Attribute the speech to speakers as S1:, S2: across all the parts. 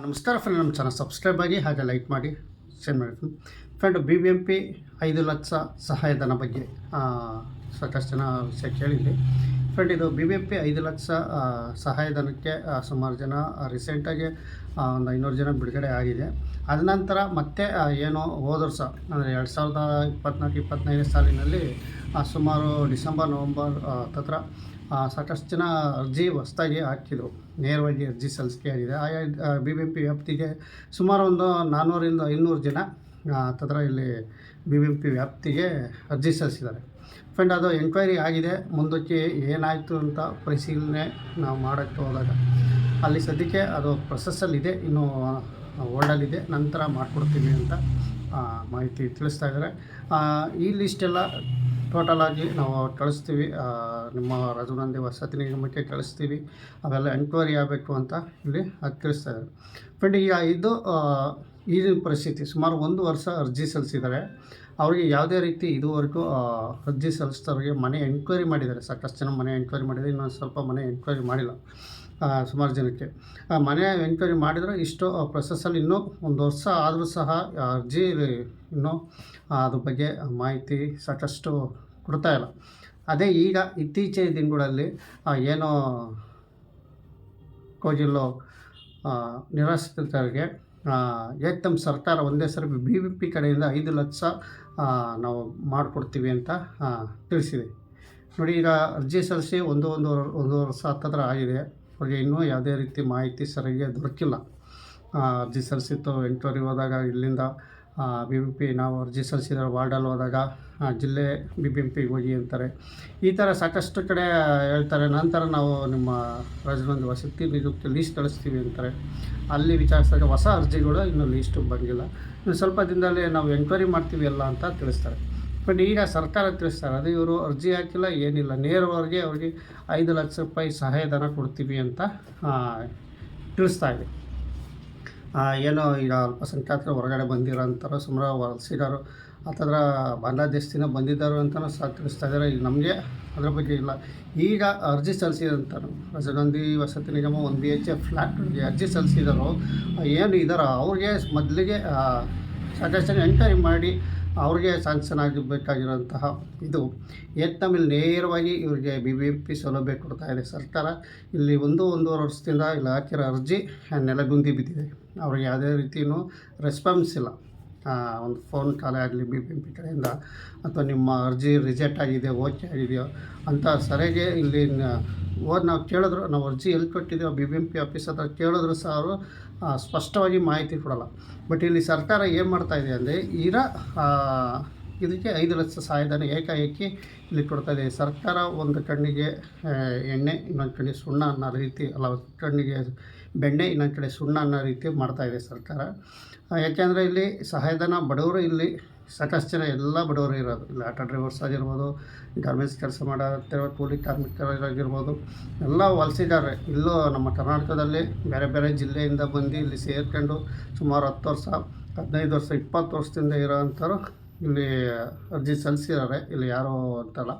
S1: ನಮಸ್ಕಾರ ಫ್ರೆಂಡ್ ನಮ್ಮ channel subscribe ಆಗಿ ಹಾಗೆ ಲೈಕ್ ಮಾಡಿ ಶೇರ್ ಮಾಡಿ. Friend B B M P ಐದು ಲಕ್ಷ ಸಹಾಯಧನ ಬಗ್ಗೆ ಸಾಕಷ್ಟು ಜನ ವಿಷಯ ಕೇಳಿದ್ವಿ. ಫ್ರೆಂಡ್ ಇದು ಬಿ ಬಿ ಪಿ ಐದು ಲಕ್ಷ ಸಹಾಯಧನಕ್ಕೆ ಸುಮಾರು ಜನ ರೀಸೆಂಟಾಗಿ ಒಂದು ಐನೂರು ಜನ ಬಿಡುಗಡೆ ಆಗಿದೆ. ಅದ ನಂತರ ಮತ್ತೆ ಏನು ಹೋದ ವರ್ಷ, ಅಂದರೆ ಎರಡು ಸಾವಿರದ ಇಪ್ಪತ್ನಾಲ್ಕು, ಇಪ್ಪತ್ತೈದನೇ ಸಾಲಿನಲ್ಲಿ ಸುಮಾರು ಡಿಸೆಂಬರ್, ನವಂಬರ್ ತತ್ರ ಸಾಕಷ್ಟು ಜನ ಅರ್ಜಿ ಹೊಸ್ದಾಗಿ ಹಾಕಿದರು. ನೇರವಾಗಿ ಅರ್ಜಿ ಸಲ್ಲಿಕೆ ಆಗಿದೆ. ಆಯಾ ಬಿ ಬಿ ಪಿ ವ್ಯಾಪ್ತಿಗೆ ಸುಮಾರು ಒಂದು ನಾನ್ನೂರಿಂದ ಐನೂರು ಜನ ತತ್ರ ಇಲ್ಲಿ ಬಿ ಬಿ ಪಿ ವ್ಯಾಪ್ತಿಗೆ ಅರ್ಜಿ ಸಲ್ಲಿಸಿದ್ದಾರೆ. ಫ್ರೆಂಡ್ ಅದು ಎಂಕ್ವೈರಿ ಆಗಿದೆ. ಮುಂದಕ್ಕೆ ಏನಾಯಿತು ಅಂತ ಪರಿಶೀಲನೆ ನಾವು ಮಾಡೋಕ್ಕೆ ಹೋದಾಗ ಅಲ್ಲಿ ಸದ್ಯಕ್ಕೆ ಅದು ಪ್ರೊಸೆಸ್ಸಲ್ಲಿದೆ ಇನ್ನೂ ಓಲ್ಡಲ್ಲಿದೆ ನಂತರ ಮಾಡಿಕೊಡ್ತೀವಿ ಅಂತ ಮಾಹಿತಿ ತಿಳಿಸ್ತಾ ಇದ್ದಾರೆ. ಈ ಲಿಸ್ಟೆಲ್ಲ ಟೋಟಲಾಗಿ ನಾವು ಕಳಿಸ್ತೀವಿ. ನಿಮ್ಮ ರಘುನಂದಿ ವಸತಿ ನಿಗಮಕ್ಕೆ ಕಳಿಸ್ತೀವಿ. ಅವೆಲ್ಲ ಎಂಕ್ವೈರಿ ಆಗಬೇಕು ಅಂತ ಇಲ್ಲಿ ಅದು ತಿಳಿಸ್ತಾ ಇದ್ದಾರೆ. ಫ್ರೆಂಡ್ ಈಗ ಇದು ಈಗಿನ ಪರಿಸ್ಥಿತಿ. ಸುಮಾರು ಒಂದು ವರ್ಷ ಅರ್ಜಿ ಸಲ್ಲಿಸಿದ್ದಾರೆ. ಅವರಿಗೆ ಯಾವುದೇ ರೀತಿ ಇದುವರೆಗೂ ಅರ್ಜಿ ಸಲ್ಲಿಸಿದವ್ರಿಗೆ ಮನೆ ಎಂಕ್ವೈರಿ ಮಾಡಿದ್ದಾರೆ. ಸಾಕಷ್ಟು ಜನ ಮನೆ ಎಂಕ್ವೈರಿ ಮಾಡಿದ್ದಾರೆ. ಇನ್ನೊಂದು ಸ್ವಲ್ಪ ಮನೆ ಎಂಕ್ವೈರಿ ಮಾಡಿಲ್ಲ ಸುಮಾರು ಜನಕ್ಕೆ. ಮನೆ ಎಂಕ್ವೈರಿ ಮಾಡಿದರೆ ಇಷ್ಟು ಪ್ರೊಸೆಸ್ಸಲ್ಲಿ ಇನ್ನೂ ಒಂದು ವರ್ಷ ಆದರೂ ಸಹ ಅರ್ಜಿ ಇನ್ನೂ ಅದ್ರ ಬಗ್ಗೆ ಮಾಹಿತಿ ಸಾಕಷ್ಟು ಕೊಡ್ತಾ ಇಲ್ಲ. ಅದೇ ಈಗ ಇತ್ತೀಚಿನ ದಿನಗಳಲ್ಲಿ ಏನೋ ಕೋಜಿಲ್ಲೋ ನಿರಾಶ್ರಿತರಿಗೆ ಏಕ್ದಮ್ ಸರ್ಕಾರ ಒಂದೇ ಸರಿ ಬಿ ಬಿ ಪಿ ಕಡೆಯಿಂದ ಐದು ಲಕ್ಷ ನಾವು ಮಾಡಿಕೊಡ್ತೀವಿ ಅಂತ ತಿಳಿಸಿದೆ. ನೋಡಿ, ಈಗ ಅರ್ಜಿ ಸಲ್ಲಿಸಿ ಒಂದು ಒಂದು ಒಂದು ವರ್ಷ ಹತ್ತತ್ರ ಆಗಿದೆ. ಅವ್ರಿಗೆ ಇನ್ನೂ ಯಾವುದೇ ರೀತಿ ಮಾಹಿತಿ ಸರಿಯಾಗಿ ದೊರಕಿಲ್ಲ. ಅರ್ಜಿ ಸಲ್ಲಿಸಿತ್ತು ಎಂಟುವರೆಗೆ ಹೋದಾಗ ಇಲ್ಲಿಂದ ಬಿ ಬಿ ಪಿ ನಾವು ಅರ್ಜಿ ಸಲ್ಲಿಸಿದ್ರೆ ವಾರ್ಡಲ್ಲಿ ಹೋದಾಗ ಜಿಲ್ಲೆ ಬಿ ಬಿ ಎಂ ಪಿಗೆ ಹೋಗಿ ಅಂತಾರೆ. ಈ ಥರ ಸಾಕಷ್ಟು ಕಡೆ ಹೇಳ್ತಾರೆ. ನಂತರ ನಾವು ನಿಮ್ಮ ರಾಜ್ಯದೊಂದು ವಸತಿ ನಿಯುಕ್ತಿ ಲೀಸ್ಟ್ ಕಳಿಸ್ತೀವಿ ಅಂತಾರೆ. ಅಲ್ಲಿ ವಿಚಾರಿಸಿದಾಗ ಹೊಸ ಅರ್ಜಿಗಳು ಇನ್ನೂ ಲೀಸ್ಟು ಬಂದಿಲ್ಲ. ಇನ್ನು ಸ್ವಲ್ಪ ದಿನದಲ್ಲಿ ನಾವು ಎಂಕ್ವೈರಿ ಮಾಡ್ತೀವಿ ಎಲ್ಲ ಅಂತ ತಿಳಿಸ್ತಾರೆ. ಬಟ್ ಈಗ ಸರ್ಕಾರ ತಿಳಿಸ್ತಾರೆ, ಅದು ಇವರು ಅರ್ಜಿ ಹಾಕಿಲ್ಲ, ಏನಿಲ್ಲ. ನೇರವಾಗಿ ಅವ್ರಿಗೆ ಐದು ಲಕ್ಷ ರೂಪಾಯಿ ಸಹಾಯಧನ ಕೊಡ್ತೀವಿ ಅಂತ ತಿಳಿಸ್ತಾ ಇದೆ. ಏನೋ ಈಗ ಅಲ್ಪಸಂಖ್ಯಾತರು ಹೊರಗಡೆ ಬಂದಿರೋಂಥವ್ರು ಸುಮಾರು ವಲಸಿಗರು ಅಥವಾ ಬಾಂಗ್ಲಾದೇಶದಿಂದ ಬಂದಿದ್ದರು ಅಂತಲೂ ಸಹ ತಿಳಿಸ್ತಾ ಇದ್ದಾರೆ ನಮಗೆ ಅದ್ರ ಬಗ್ಗೆ ಇಲ್ಲ. ಈಗ ಅರ್ಜಿ ಸಲ್ಲಿಸಿದಂತಾರೆ ರಜಗಾಂಧಿ ವಸತಿ ನಿಗಮ ಒಂದು ಬಿ ಎಚ್ ಎ ಫ್ಲ್ಯಾಟ್ಗೆ ಅರ್ಜಿ ಸಲ್ಲಿಸಿದರು ಏನು ಇದ್ದಾರೋ ಅವ್ರಿಗೆ ಮೊದಲಿಗೆ ಸಾಕಷ್ಟು ಎನ್ಕ್ವೈರಿ ಮಾಡಿ ಅವ್ರಿಗೆ ಸ್ಯಾಂಕ್ಷನ್ ಆಗಬೇಕಾಗಿರೋಂತಹ ಇದು ಏತ್ನಮಿಲ್ ನೇರವಾಗಿ ಇವರಿಗೆ ಬಿ ಬಿ ಎಂ ಪಿ ಸೌಲಭ್ಯ ಕೊಡ್ತಾ ಇದೆ. ಸರ್ಕಾರ ಇಲ್ಲಿ ಒಂದು ಒಂದೂವರೆ ವರ್ಷದಿಂದ ಇಲ್ಲಿ ಹಾಕಿರೋ ಅರ್ಜಿ ನೆಲಗುಂದಿ ಬಿದ್ದಿದೆ. ಅವ್ರಿಗೆ ಯಾವುದೇ ರೀತಿಯೂ ರೆಸ್ಪಾನ್ಸ್ ಇಲ್ಲ. ಒಂದು ಫೋನ್ ಕಾಲೇ ಆಗಲಿ ಬಿ ಬಿ ಎಂ ಪಿ ಕಡೆಯಿಂದ ಅಥವಾ ನಿಮ್ಮ ಅರ್ಜಿ ರಿಜೆಕ್ಟ್ ಆಗಿದೆ ಓಕೆ ಆಗಿದೆಯೋ ಅಂತ ಸರಿಯಾಗಿ ಇಲ್ಲಿ ಹೋದ್ ನಾವು ಕೇಳಿದ್ರು, ನಾವು ಅರ್ಜಿ ಎಲ್ಲಿ ಕೊಟ್ಟಿದ್ದೀವೋ B B M P office ಹತ್ರ ಕೇಳಿದ್ರು ಸಹ ಅವರು ಸ್ಪಷ್ಟವಾಗಿ ಮಾಹಿತಿ ಕೊಡಲ್ಲ. ಬಟ್ ಇಲ್ಲಿ ಸರ್ಕಾರ ಏನು ಮಾಡ್ತಾ ಇದೆ ಅಂದರೆ ಈರ ಇದಕ್ಕೆ ಐದು ಲಕ್ಷ ಸಹಾಯಧನ ಏಕಾಏಕಿ ಇಲ್ಲಿ ಕೊಡ್ತಾ ಇದೆ. ಸರ್ಕಾರ ಒಂದು ಕಣ್ಣಿಗೆ ಎಣ್ಣೆ, ಇನ್ನೊಂದು ಕಡೆ ಸುಣ್ಣ ಅನ್ನೋ ರೀತಿ, ಅಲ್ಲ ಕಣ್ಣಿಗೆ ಬೆಣ್ಣೆ, ಇನ್ನೊಂದು ಕಡೆ ಸುಣ್ಣ ಅನ್ನೋ ರೀತಿ ಮಾಡ್ತಾ ಇದೆ ಸರ್ಕಾರ. ಯಾಕೆಂದರೆ ಇಲ್ಲಿ ಸಹಾಯಧನ ಬಡವರು ಇಲ್ಲಿ ಸಾಕಷ್ಟು ಜನ ಎಲ್ಲ ಬಡವರು ಇರೋದು. ಇಲ್ಲಿ ಆಟೋ ಡ್ರೈವರ್ಸ್ ಆಗಿರ್ಬೋದು, ಗಾರ್ಮೆಂಟ್ಸ್ ಕೆಲಸ ಮಾಡೋ ಕೂಲಿ ಕಾರ್ಮಿಕರಾಗಿರ್ಬೋದು, ಎಲ್ಲ ವಲಸಿದ್ದಾರೆ ಇಲ್ಲೂ ನಮ್ಮ ಕರ್ನಾಟಕದಲ್ಲಿ ಬೇರೆ ಬೇರೆ ಜಿಲ್ಲೆಯಿಂದ ಬಂದು ಇಲ್ಲಿ ಸೇರ್ಕೊಂಡು ಸುಮಾರು ಹತ್ತು ವರ್ಷ, ಹದಿನೈದು ವರ್ಷ, ಇಪ್ಪತ್ತು ವರ್ಷದಿಂದ ಇರೋವಂಥವ್ರು ಇಲ್ಲಿ ಅರ್ಜಿ ಸಲ್ಲಿಸಿದ್ದಾರೆ. ಇಲ್ಲಿ ಯಾರೋ ಅಂತಲ್ಲ.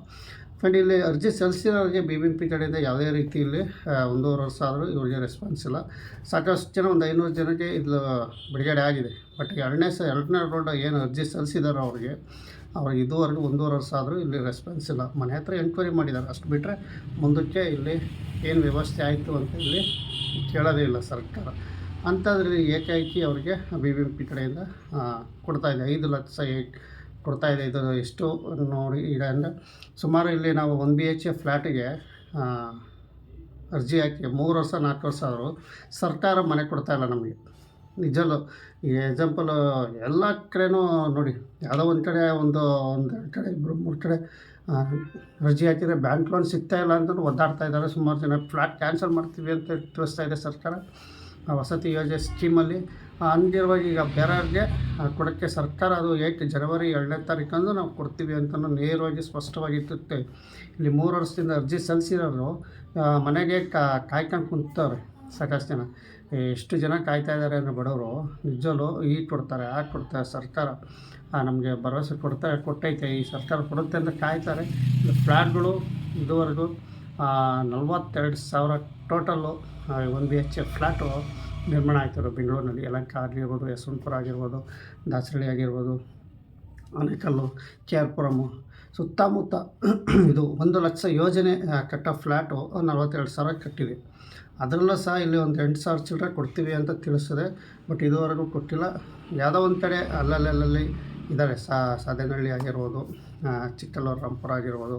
S1: ಫ್ರೆಂಡ್ ಇಲ್ಲಿ ಅರ್ಜಿ ಸಲ್ಲಿಸಿದವರಿಗೆ ಬಿ ಬಿ ಪಿ ಕಡೆಯಿಂದ ಯಾವುದೇ ರೀತಿ ಇಲ್ಲಿ ಒಂದೂವರೆ ವರ್ಷ ಆದರೂ ಇವರಿಗೆ ರೆಸ್ಪಾನ್ಸ್ ಇಲ್ಲ. ಸಾಕಷ್ಟು ಜನ, ಒಂದು ಐನೂರು ಜನಕ್ಕೆ ಇದು ಬಿಡುಗಡೆ ಆಗಿದೆ. ಬಟ್ ಎರಡನೇ ಸ, ಎರಡನೇ ರೌಂಡ್ ಏನು ಅರ್ಜಿ ಸಲ್ಲಿಸಿದಾರೋ ಅವ್ರಿಗೆ ಅವ್ರಿಗೆ ಇದುವರೆಗೂ ಒಂದೂವರೆ ವರ್ಷ ಆದರೂ ಇಲ್ಲಿ ರೆಸ್ಪಾನ್ಸ್ ಇಲ್ಲ. ಮನೆ ಹತ್ರ ಎಂಕ್ವೈರಿ ಮಾಡಿದ್ದಾರೆ. ಅಷ್ಟು ಬಿಟ್ಟರೆ ಮುಂದಕ್ಕೆ ಇಲ್ಲಿ ಏನು ವ್ಯವಸ್ಥೆ ಆಯಿತು ಅಂತ ಇಲ್ಲಿ ಕೇಳೋದೇ ಇಲ್ಲ ಸರ್ಕಾರ. ಅಂಥದ್ರಲ್ಲಿ ಏಕಾಏಕಿ ಅವರಿಗೆ ಬಿ ಬಿ ಎಂ ಪಿ ಕಡೆಯಿಂದ ಕೊಡ್ತಾಯಿದೆ ಐದು ಲಕ್ಷ ಕೊಡ್ತಾ ಇದೆ ಇದು ಎಷ್ಟು ನೋಡಿ ಇದೆ ಅಂದರೆ ಸುಮಾರು ಇಲ್ಲಿ ನಾವು ಒನ್ ಬಿ ಎಚ್ ಫ್ಲ್ಯಾಟಿಗೆ ಅರ್ಜಿ ಹಾಕಿ ಮೂರು ವರ್ಷ, ನಾಲ್ಕು ವರ್ಷ ಅವರು ಸರ್ಕಾರ ಮನೆ ಕೊಡ್ತಾ ಇಲ್ಲ ನಮಗೆ. ನಿಜಲ್ಲೂ ಈ ಎಕ್ಸಾಂಪಲು ಎಲ್ಲ ಕಡೆನೂ ನೋಡಿ, ಯಾವುದೋ ಒಂದು ಕಡೆ ಒಂದು ಒಂದು ಎರಡು ಕಡೆ ಇಬ್ಬರು ಮೂರು ಕಡೆ ಅರ್ಜಿ ಹಾಕಿದರೆ ಬ್ಯಾಂಕ್ ಲೋನ್ ಸಿಗ್ತಾ ಇಲ್ಲ ಅಂತಲೂ ಒದ್ದಾಡ್ತಾ ಇದ್ದಾರೆ. ಸುಮಾರು ಜನ ಫ್ಲ್ಯಾಟ್ ಕ್ಯಾನ್ಸಲ್ ಮಾಡ್ತೀವಿ ಅಂತ ತಿಳಿಸ್ತಾ ಇದೆ ಸರ್ಕಾರ. ವಸತಿ ಯೋಜನೆ ಸ್ಕೀಮಲ್ಲಿ. ಹಂಗಿರುವಾಗ ಈಗ ಬೇರೆಯವ್ರಿಗೆ ಕೊಡೋಕ್ಕೆ ಸರ್ಕಾರ ಅದು ಏಟ್ ಜನವರಿ ಎರಡನೇ ತಾರೀಕಂದು ನಾವು ಕೊಡ್ತೀವಿ ಅಂತಲೂ ನೇರವಾಗಿ ಸ್ಪಷ್ಟವಾಗಿ ಇಟ್ಟಿರುತ್ತೆ ಇಲ್ಲಿ ಮೂರು ವರ್ಷದಿಂದ ಅರ್ಜಿ ಸಲ್ಲಿಸಿರೋರು ಮನೆಗೆ ಕಾಯ್ಕೊಂಡು ಕುಂತವ್ರೆ ಸಾಕಷ್ಟು ಜನ. ಎಷ್ಟು ಜನ ಕಾಯ್ತಾ ಇದ್ದಾರೆ ಅಂದರೆ ಬಡವರು ನಿಜಲು ಈ ಕೊಡ್ತಾರೆ, ಆ ಕೊಡ್ತಾರೆ, ಸರ್ಕಾರ ನಮಗೆ ಭರವಸೆ ಕೊಡ್ತಾರೆ, ಕೊಟ್ಟೈತೆ, ಈ ಸರ್ಕಾರ ಕೊಡುತ್ತೆ ಅಂತ ಕಾಯ್ತಾರೆ. ಫ್ಲಾಟ್ಗಳು ಇದುವರೆಗೂ ನಲ್ವತ್ತೆರಡು ಸಾವಿರ total one B H flat ನಿರ್ಮಾಣ ಆಗ್ತಿರೋ ಬೆಂಗಳೂರಿನಲ್ಲಿ. ಯಲಹಂಕ ಆಗಿರ್ಬೋದು ಯಶವಂತಪುರ ಆಗಿರ್ಬೋದು, ದಾಸರಳ್ಳಿ ಆಗಿರ್ಬೋದು, ಆನೇಕಲ್ಲು ಕೆ ಆರ್ ಪುರಮು ಸುತ್ತಮುತ್ತ ಇದು ಒಂದು ಲಕ್ಷ ಯೋಜನೆ ಕಟ್ಟ ಫ್ಲ್ಯಾಟು ನಲವತ್ತೆರಡು ಸಾವಿರ ಕಟ್ಟಿವೆ. ಅದರಲ್ಲೂ ಸಹ ಇಲ್ಲಿ ಒಂದು ಎಂಟು ಸಾವಿರ ಚಿಲ್ಲರೆ ಕೊಡ್ತೀವಿ ಅಂತ ತಿಳಿಸಿದೆ ಬಟ್ ಇದುವರೆಗೂ ಕೊಟ್ಟಿಲ್ಲ. ಯಾವುದೋ ಒಂದು ಕಡೆ ಅಲ್ಲಲ್ಲಲ್ಲಿ ಇದ್ದಾರೆ. ಸಾಧನಹಳ್ಳಿ ಆಗಿರ್ಬೋದು ಚಿಕ್ಕಲ್ಲೂರು ರಾಂಪುರ ಆಗಿರ್ಬೋದು.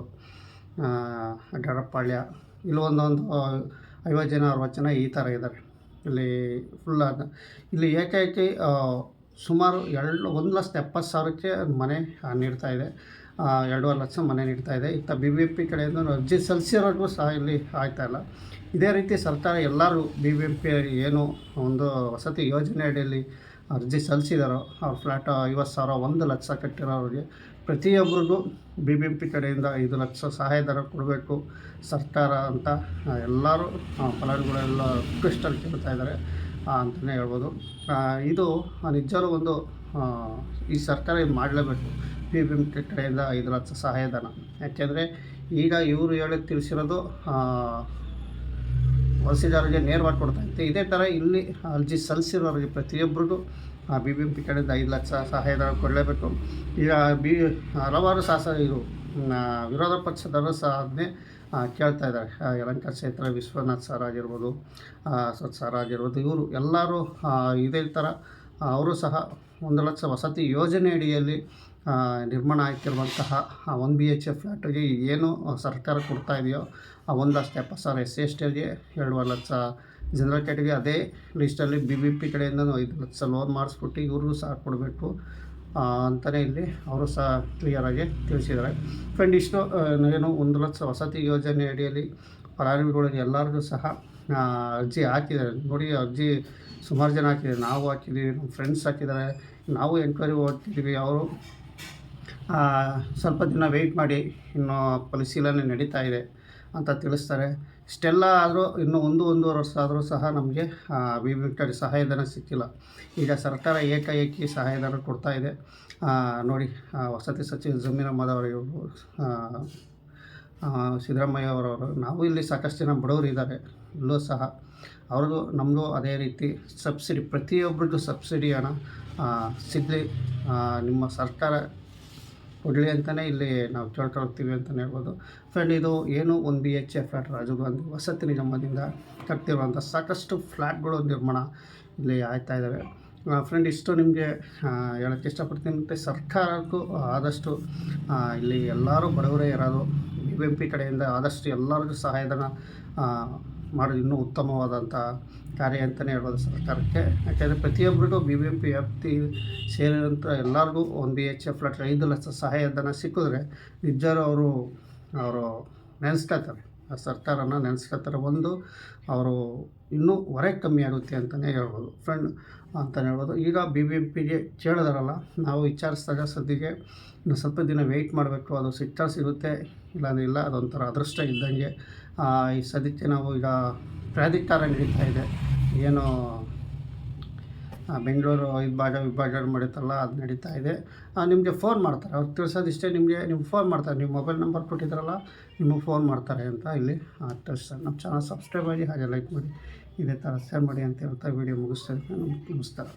S1: ಆ, ಇಲ್ಲೊಂದೊಂದು ಐವತ್ತು ಜನ ಅರವತ್ತು ಜನ ಈ ಥರ ಇದ್ದಾರೆ ಇಲ್ಲಿ ಫುಲ್ ಇಲ್ಲಿ ಏಕೈಕಿ ಸುಮಾರು ಎರಡು ಒಂದು ಲಕ್ಷದ ಎಪ್ಪತ್ತು ಸಾವಿರಕ್ಕೆ ಮನೆ ನೀಡ್ತಾ ಇದೆ. ಎರಡೂವರೆ ಲಕ್ಷ ಮನೆ ನೀಡ್ತಾ ಇದೆ. ಇತ್ತ ಬಿ ಬಿ ಎಂ ಪಿ ಕಡೆಯಿಂದ ಅರ್ಜಿ ಸಲ್ಲಿಸಿರೋರ್ಗೂ ಸಹ ಇಲ್ಲಿ ಆಯ್ತಾ ಇಲ್ಲ. ಇದೇ ರೀತಿ ಸರ್ಕಾರ ಎಲ್ಲರೂ ಬಿ ಬಿ ಎಂ ಪಿ ಏನು ಒಂದು ವಸತಿ ಯೋಜನೆ ಅಡಿಯಲ್ಲಿ ಅರ್ಜಿ ಸಲ್ಲಿಸಿದಾರೋ. ಅವ್ರ ಫ್ಲ್ಯಾಟ್ ಐವತ್ತು ಸಾವಿರ, ಒಂದು ಲಕ್ಷ ಕಟ್ಟಿರೋರಿಗೆ ಪ್ರತಿಯೊಬ್ಬರಿಗೂ ಬಿ ಬಿ ಎಂ ಪಿ ಕಡೆಯಿಂದ ಐದು ಲಕ್ಷ ಸಹಾಯಧನ ಕೊಡಬೇಕು ಸರ್ಕಾರ ಅಂತ ಎಲ್ಲರೂ ಫಲಾನುಗಳೆಲ್ಲ ರಿಕ್ವೆಸ್ಟಲ್ಲಿ ಕೇಳ್ತಾ ಇದ್ದಾರೆ ಅಂತಲೇ ಹೇಳ್ಬೋದು. ಇದು ನಿಜವಾಗ್ಲೂ ಒಂದು ಈ ಸರ್ಕಾರ ಇದು ಮಾಡಲೇಬೇಕು ಬಿ ಬಿ ಎಂ ಪಿ ಕಡೆಯಿಂದ ಐದು ಲಕ್ಷ ಸಹಾಯಧನ. ಯಾಕೆಂದರೆ ಈಗ ಇವರು ಹೇಳಿ ತಿಳಿಸಿರೋದು ಆ, ವಲಸಿದಾರರಿಗೆ ನೇರವಾಗಿ ಕೊಡ್ತಾ ಇತ್ತು ಇದೇ ಥರ ಇಲ್ಲಿ ಅರ್ಜಿ ಸಲ್ಲಿಸಿರೋರಿಗೆ ಪ್ರತಿಯೊಬ್ಬರಿಗೂ ಬಿ ಬಿ ಎಂ ಪಿ ಕಡೆಯಿಂದ ಐದು ಲಕ್ಷ ಸಹಾಯಧನ ಕೊಡಲೇಬೇಕು. ಈಗ ಬಿ ಹಲವಾರು ಶಾಸ ಇದು ವಿರೋಧ ಪಕ್ಷದವರು ಸಹ ಅದನ್ನೇ ಕೇಳ್ತಾ ಇದ್ದಾರೆ. ಯಲಂಕ ಕ್ಷೇತ್ರ ವಿಶ್ವನಾಥ್ ಸರ್ ಆಗಿರ್ಬೋದು ಸತ್ ಸರ್ ಆಗಿರ್ಬೋದು ಇವರು ಎಲ್ಲರೂ ಇದೇ ಥರ ಅವರು ಸಹ ಒಂದು ಲಕ್ಷ ವಸತಿ ಯೋಜನೆ ಅಡಿಯಲ್ಲಿ ನಿರ್ಮಾಣ ಆಗ್ತಿರುವಂತಹ ಒನ್ ಬಿ ಎಚ್ ಎ ಫ್ಲ್ಯಾಟಿಗೆ ಏನು ಸರ್ಕಾರ ಕೊಡ್ತಾ ಇದೆಯೋ ಆ ಒಂದು ಲಕ್ಷ ಎಪ್ಪತ್ತು ಸಾವಿರ ಎಸ್ ಸಿ ಎಸ್ ಟಿಗೆ ಎರಡೂವರೆ ಲಕ್ಷ. ಜನರಲ್ ಕ್ಯಾಟಗಿ ಅದೇ ಲಿಸ್ಟಲ್ಲಿ ಬಿ ಬಿ ಪಿ ಕಡೆಯಿಂದ ಐದು ಲಕ್ಷ ಲೋನ್ ಮಾಡಿಸ್ಬಿಟ್ಟು ಇವ್ರಿಗೂ ಸಹ ಕೊಡಬೇಕು. ಅಂತಲೇ ಇಲ್ಲಿ ಅವರು ಸಹ ಕ್ಲಿಯರಾಗಿ ತಿಳಿಸಿದ್ದಾರೆ. ಫ್ರೆಂಡ್ ಇಷ್ಟು ಆ, ಏನು ಒಂದು ಲಕ್ಷ ವಸತಿ ಯೋಜನೆ ಅಡಿಯಲ್ಲಿ ಫಲಾನುಭವಿಗಳಿಗೆ ಎಲ್ಲರಿಗೂ ಸಹ ಅರ್ಜಿ ಹಾಕಿದ್ದಾರೆ. ನೋಡಿ ಅರ್ಜಿ ಸುಮಾರು ಜನ ಹಾಕಿದ್ದಾರೆ. ನಾವು ಹಾಕಿದ್ದೀವಿ ನಮ್ಮ ಫ್ರೆಂಡ್ಸ್ ಹಾಕಿದ್ದಾರೆ. ನಾವು ಎಂಕ್ವೈರಿ ಓದ್ತಿದ್ದೀವಿ. ಅವರು ಆ, ಸ್ವಲ್ಪ ದಿನ ವೆಯ್ಟ್ ಮಾಡಿ ಇನ್ನು ಪರಿಶೀಲನೆ ನಡೀತಾ ಇದೆ ಅಂತ ತಿಳಿಸ್ತಾರೆ. ಇಷ್ಟೆಲ್ಲ ಆದರೂ ಇನ್ನೂ ಒಂದು ಒಂದೂವರೆ ವರ್ಷ ಆದರೂ ಸಹ ನಮಗೆ ವಿ ವಿಕ್ಟರಿ ಸಹಾಯಧನ ಸಿಕ್ಕಿಲ್ಲ. ಈಗ ಸರ್ಕಾರ ಏಕಾಏಕಿ ಸಹಾಯಧನ ಕೊಡ್ತಾ ಇದೆ. ನೋಡಿ ವಸತಿ ಸಚಿವ ಜಮೀರ್ ಆ, ಸಿದ್ದರಾಮಯ್ಯ ಅವರವರು ನಾವು ಇಲ್ಲಿ ಸಾಕಷ್ಟು ಜನ ಬಡವರು ಇದ್ದಾರೆ. ಇಲ್ಲೂ ಸಹ ಅವ್ರಿಗೂ ನಮಗೂ ಅದೇ ರೀತಿ ಸಬ್ಸಿಡಿ ಪ್ರತಿಯೊಬ್ಬರಿಗೂ ಸಬ್ಸಿಡಿ ಹಣ ಸಿಗಲಿ. ನಿಮ್ಮ ಸರ್ಕಾರ ಕೊಡಲಿ ಅಂತಲೇ ಇಲ್ಲಿ ನಾವು ಕೇಳ್ಕೊಳ್ತೀವಿ ಅಂತಲೇ ಹೇಳ್ಬೋದು. ಫ್ರೆಂಡ್ ಇದು ಏನು ಒಂದು B H F flat Rajiv Gandhi ವಸತಿ ನಿಗಮದಿಂದ ಕಟ್ತಿರುವಂಥ ಸಾಕಷ್ಟು ಫ್ಲ್ಯಾಟ್ಗಳು ನಿರ್ಮಾಣ ಇಲ್ಲಿ ಆಯ್ತಾ ಇದ್ದಾವೆ ಫ್ರೆಂಡ್ ಇಷ್ಟು ನಿಮಗೆ ಹೇಳೋಕ್ಕೆ ಇಷ್ಟಪಡ್ತೀನಿ. ಮತ್ತು ಸರ್ಕಾರಕ್ಕೂ ಆದಷ್ಟು ಇಲ್ಲಿ ಎಲ್ಲರೂ ಬಡವರೇ ಇರೋದು. ಬಿ ಬಿ ಎಂ ಪಿ ಕಡೆಯಿಂದ ಆದಷ್ಟು ಎಲ್ಲರಿಗೂ ಸಹಾಯಧನ ಮಾಡೋದು ಇನ್ನೂ ಉತ್ತಮವಾದಂಥ ಕಾರ್ಯ ಅಂತಲೇ ಹೇಳ್ಬೋದು ಸರ್ಕಾರಕ್ಕೆ. ಯಾಕೆಂದರೆ ಪ್ರತಿಯೊಬ್ಬರಿಗೂ ಬಿ ಬಿ ಎಂ ಪಿ ವ್ಯಾಪ್ತಿ ಸೇರಿದಂಥ ಎಲ್ಲರಿಗೂ ಒಂದು ಬಿ ಎಚ್ ಎಫ್ ಫ್ಲಾಟ್ ಐದು ಲಕ್ಷ ಸಹಾಯಧನ ಸಿಕ್ಕಿದ್ರೆ ನಿಜರು ಅವರು ಅವರು ನೆನೆಸ್ಕೊಳ್ತಾರೆ. ಆ ಸರ್ಕಾರನ ನೆನೆಸ್ಕೊಳ್ತಾರೆ. ಒಂದು, ಅವರು ಇನ್ನೂ ಹೊರೆ ಕಮ್ಮಿ ಆಗುತ್ತೆ ಅಂತಲೇ ಹೇಳ್ಬೋದು. ಫ್ರೆಂಡ್ ಅಂತಲೇ ಹೇಳ್ಬೋದು. ಈಗ ಬಿ ಬಿ ಎಂ ಪಿಗೆ ಕೇಳಿದಾರಲ್ಲ, ನಾವು ವಿಚಾರಿಸಿದಾಗ ಸದ್ಯಕ್ಕೆ ಇನ್ನು ಸ್ವಲ್ಪ ದಿನ ವೆಯ್ಟ್ ಮಾಡಬೇಕು. ಅದು ಸಿಗ್ತಾ ಸಿಗುತ್ತೆ, ಇಲ್ಲಾಂದ್ರೆ ಇಲ್ಲ, ಅದೊಂಥರ ಅದೃಷ್ಟ ಇದ್ದಂಗೆ ಈ ಸದ್ಯಕ್ಕೆ ನಾವು ಈಗ ಪ್ರಾಧಿಕಾರ ನಡೀತಾ ಇದೆ. ಏನು ಬೆಂಗಳೂರು ವಿಭಾಗ ವಿಭಾಗ ಮಾಡುತ್ತಲ್ಲ ಅದು ನಡೀತಾ ಇದೆ. ನಿಮಗೆ ಫೋನ್ ಮಾಡ್ತಾರೆ. ಅವ್ರು ತಿಳಿಸೋದಿಷ್ಟೇ ನಿಮಗೆ, ನಿಮ್ಗೆ ಫೋನ್ ಮಾಡ್ತಾರೆ. ನಿಮ್ಮ ಮೊಬೈಲ್ ನಂಬರ್ ಕೊಟ್ಟಿದ್ರಲ್ಲ, ನಿಮಗೆ ಫೋನ್ ಮಾಡ್ತಾರೆ ಅಂತ ಇಲ್ಲಿ ತಿಳಿಸ್ತಾರೆ. ನಮ್ಮ ಚಾನಲ್ ಸಬ್ಸ್ಕ್ರೈಬ್ ಆಗಿ ಹಾಗೆ ಲೈಕ್ ಮಾಡಿ, ಇದೇ ಥರ ಶೇರ್ ಮಾಡಿ ಅಂತ ಹೇಳ್ತಾ ವೀಡಿಯೋ ಇದ್ದೀನಿ. ನಮಸ್ಕಾರ.